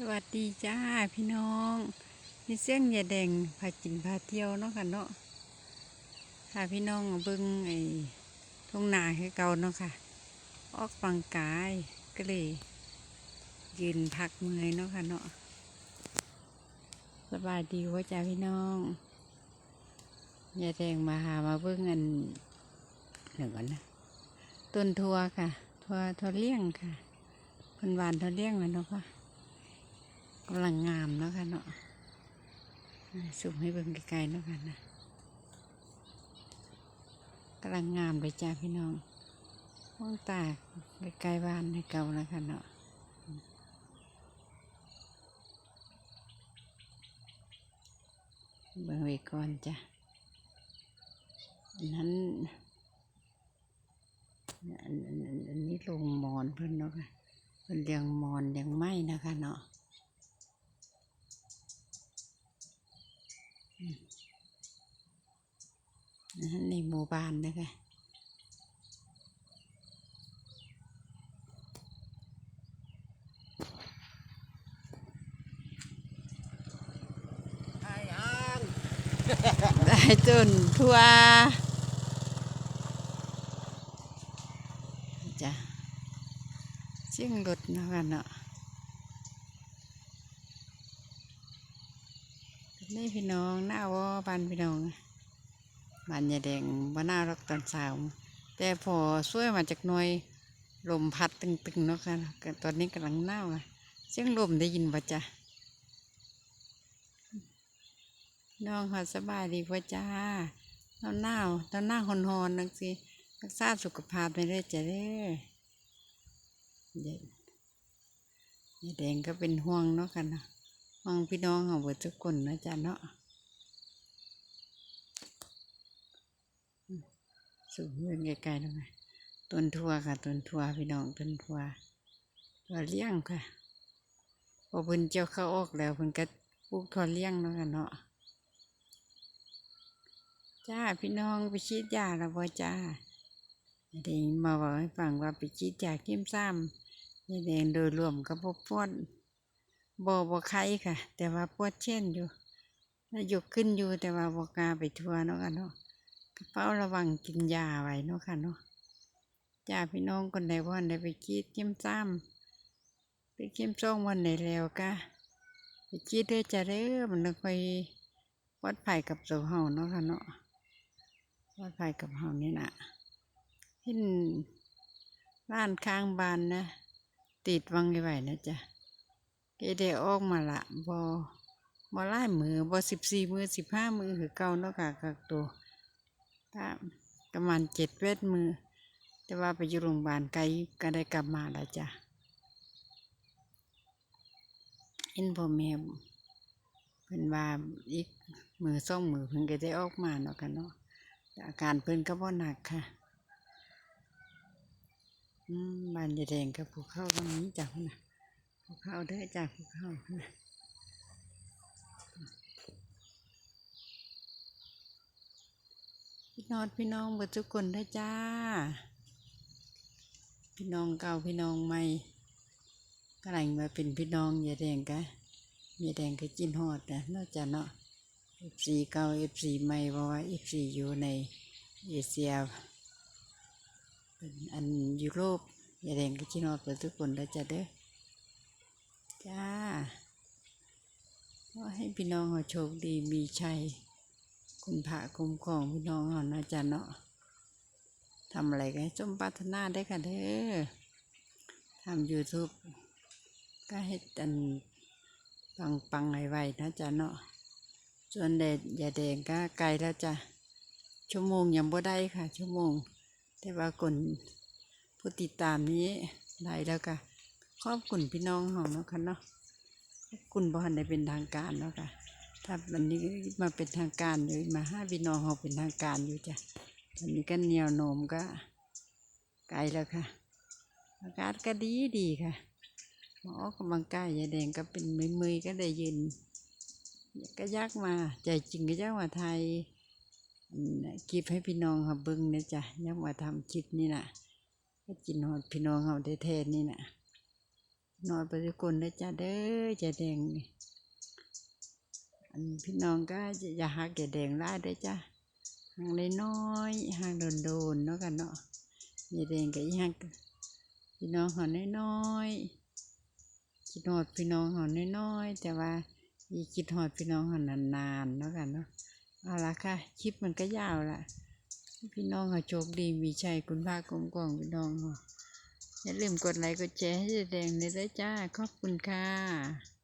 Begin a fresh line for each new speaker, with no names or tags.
สวัสดีจ้าพี่น้องมีเสียงยาแดงพากินพาเที่ยวเนาะค่ะเนาะค่ะพี่น้องเบิ้งไอ้ทุ่งนาให้เก่าเนาะค่ะ ออกกำลังกายก็เลยยืนพักเมื่อยเนาะค่ะเนาะสบายดีว่าจ้าพี่น้องยาแดงมาหามาเบิ้งอันหนึ่งก่อนนะต้นทัวค่ะ ทัวทัวเลี้ยงค่ะเพันหวานทัวเลี้ยงแล้วเนาะค่ะ กำลังงามเนาะค่ะเนาะอ่าสูมให้เบิ่งไกลๆเนาะค่ะนะกำลังงามเลยจ้าพี่น้องมองตาไกลๆบ้านในเก่าแล้วค่ะเนาะเบิ่งไว้ก่อนจ้ะอันนั้นอันอันอันอันนี้ลงมอนเพิ่นเนาะค่ะเพิ่นเลี้ยงมอนเลี้ยงไม้นะคะเนาะ นะ ในหมู่บ้านนะคะได้จนทั่วจ้ะเสียงรถเนาะคะเนาะนี่พี่น้องหน้าวอบ้านพี่น้อง บ้านยาแดงบ้านหน้ารักตอนสาวแต่พอช่วยมาจากหน่วยลมพัดตึงๆเนาะค่ะตอนนี้กำลังหนาวอะเสียงลมได้ยินปะจ๊ะน้องค่ะสบายดีพ่อจ้าตอนหนาวตอนหน้าหอนหอนๆนังสิรักษาสุขภาพไปเลยจ้ะเด้เด็กยายแดงก็เป็นห่วงเนาะกันนะห่วงพี่น้องของเบิดทุกคนนะจ๊ะเนาะอืม สูงเงินไกลๆแล้วไงต้นทั่วค่ะต้นทั่วพี่น้องต้นทั่วตัวเลี้ยงค่ะพอเพิ่นเจ้าเข้าออกแล้วเพิ่นก็ปลูกทอเลี้ยงเนาะกันเนาะจ้าพี่น้องไปฉีดยาแล้วบ่จ้าได้ยินมาบอกให้ฟังว่าไปฉีดยาเข้มซ้ำยาแดงโดยรวมก็บ่ปวดบ่บ่ไข้ค่ะ แต่ว่าปวดเช่นอยู่แล้วยกขึ้นอยู่แต่ว่าบ่กาไปทัวเนาะค่ะเนาะ เป๋าระวังกินยาไว้เนาะค่ะเนาะจ้าพี่น้องคนใดว่าได้ไปฉีดเข้มซ้ำไปเข้มซ่องวันไหนแล้วก็ไปฉีดเด้จ้าเด้อมันไม่ค่อยปลอดภัยกับตัวเฮาเนาะค่ะเนาะปลอดภัยกับเฮานี่นะเห็นร้านข้างบ้านนะ ติดวังไว้นะจ๊ะเกได้ออกมาละบอบอไล่มือบอสิบสี่มือสิบห้ามือคือเก่าเนาะค่ะกักตัว ถ้าประมาณเจ็ดเวทมือ แต่ว่าไปอยู่โรงพยาบาลไกลก็ได้กลับมาแล้วจ้ะเห็นพ่อแม่เป็นว่าอีกมือสองมือเพิ่นก็ได้ออกมาเนาะกันเนาะอาการเพิ่นก็บ่หนักค่ะอืมบ้านยายแดงกับภูเขาตรงนี้จ้ะนะภูเขาเด้อจ้ะภูเขานะ พี่น้องพี่น้องเบิดทุกคนได้จ้า พี่น้องเก่าพี่น้องใหม่กำลังมาเป็นพี่น้องยาแดงกะยาแดงก็จินฮอดนะนอกจากเนาะ F4 เก่า F4 ใหม่เพราะว่า F4 อยู่ในเอเชียเป็นอันยุโรปอย่าแดงก็ชินอดเปิดทุกคนแล้จ้ะเด้อจ้าว่าให้พี่น้องเขาโชคดีมีชัย คุณพระคุ้มครองพี่น้องเขานะจ๊ะเนาะทำอะไรกันสมปรารถนาได้ค่ะเด้อทำ YouTube ก็ให้อันปังปังๆไวๆนะจ๊ะเนาะส่วนเด็ดยาแดงก็ไกลแล้วจ้ะชั่วโมงยังบ่ได้ค่ะ ชั่วโมง แต่ว่าคนผู้ติดตามนี้ได้แล้วก็ขอบคุณพี่น้องของเนาะค่ะเนาะขอบคุณบ่ทันได้เป็นทางการเนาะค่ะ ถ้าวันนี้มาเป็นทางการอยู่มาห้าพี่น้องเขาเป็นทางการอยู่จ้ะตอนนี้ก็เหนียวโนมก็ไกลแล้วค่ะ อากาศก็ดีดีค่ะมาออกกำลังกายยายแดงก็เป็นมือๆก็ได้ยืนก็ยากมาใจจริงก็ยากมาไทยคลิปให้พี่น้องเขาเบิ้งนะจ๊ะยากมาทำคลิปนี่นะก็จินหอดพี่น้องเขาได้แทนนี่นะนอนไปทุกคนเด้อจ้าเด้อจะแดงนี่ อันพี่น้องก็อย่าหักอย่าแดงร้ายเด้จ้าห่างเลยน้อยห่างโดนๆเนาะกันเนาะอย่าแดงกับอีห่างพี่น้องหอนน้อยๆคิดหอดพี่น้องหอนน้อยๆแต่ว่าอีคิดหอดพี่น้องหอนนานๆเนาะกันเนาะเอาละค่ะคลิปมันก็ยาวละพี่น้องเขาโชคดีมีชัยคุณพากลมกล่องพี่น้องเขาอย่าลืมกดไลค์กดแชร์ให้แดงเลยด้วยจ้าขอบคุณค่ะ